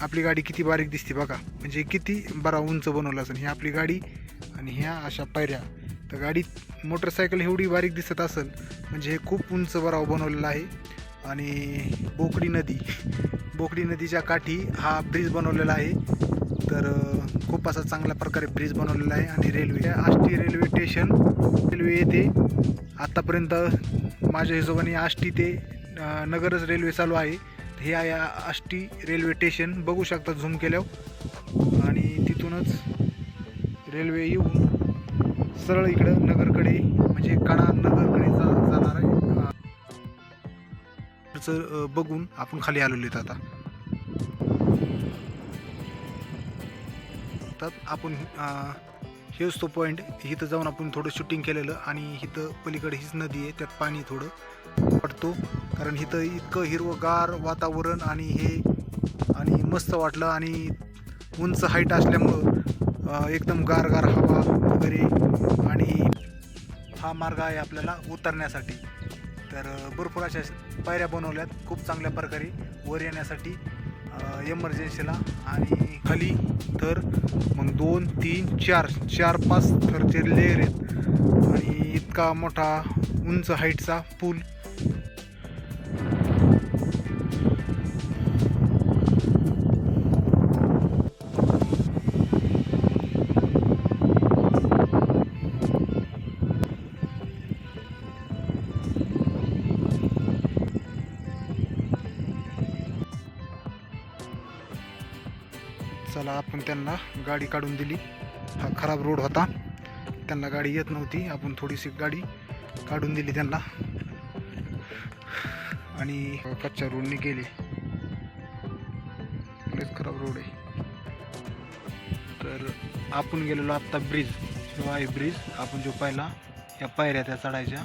आपली गाडी किती बारीक दिसते बघा. म्हणजे किती बरा उंच बनवलं असेल. ही आपली गाडी आणि ह्या अशा पायऱ्या. तर गाडी मोटरसायकल एवढी बारीक दिसत असेल म्हणजे हे खूप उंच बराव बनवलेला आहे. आणि बोकडी नदी. बोकडी नदीच्या काठी हा ब्रिज बनवलेला आहे. तर खूप असा चांगल्या प्रकारे ब्रिज बनवलेला आहे. आणि railway Ashti railway station railway येथे आत्तापर्यंत माझ्या हिशोबाने आष्टी ते नगरच रेल्वे चालू आहे. हे आहे आष्टी रेल्वे स्टेशन बघू शकता झूम केल्यावर. आणि तिथूनच रेल्वे येऊन सरळ इकडं नगरकडे म्हणजे कणा नगरकडे जा जाणार आहे. बघून आपण खाली आलेलो आहेत आता. तर आपण हेच तो पॉईंट इथं जाऊन आपण थोडं शूटिंग केलेलं आणि इथं पलीकडे हीच नदी आहे त्यात पाणी थोडं पडतो. कारण इथं इतकं हिरवंगार वातावरण आणि हे आणि मस्त वाटलं आणि उंच हाईट असल्यामुळं एकदम एकदम गारगार हवा वगैरे आणि हा मार्ग आहे आपल्याला उतरण्यासाठी. तर भरपूर अशा पायऱ्या बनवल्यात खूप चांगल्या प्रकारे वर येण्यासाठी. एमर्जन्सीला आणि खाली तर मग दोन तीन चार चार पाच थरचे लेअर आहेत. आणि इतका मोठा उंच हाईटचा पूल चला आपण त्यांना गाडी काढून दिली. हा खराब रोड होता. त्यांना गाडी येत नव्हती. आपण थोडीशी गाडी काढून दिली त्यांना. आणि कच्च्या रोडने गेले. लयच खराब रोड आहे. तर आपण गेलेलो आत्ता ब्रिज जो आहे ब्रिज आपण जो पाहिला या पायऱ्या त्या चढायच्या.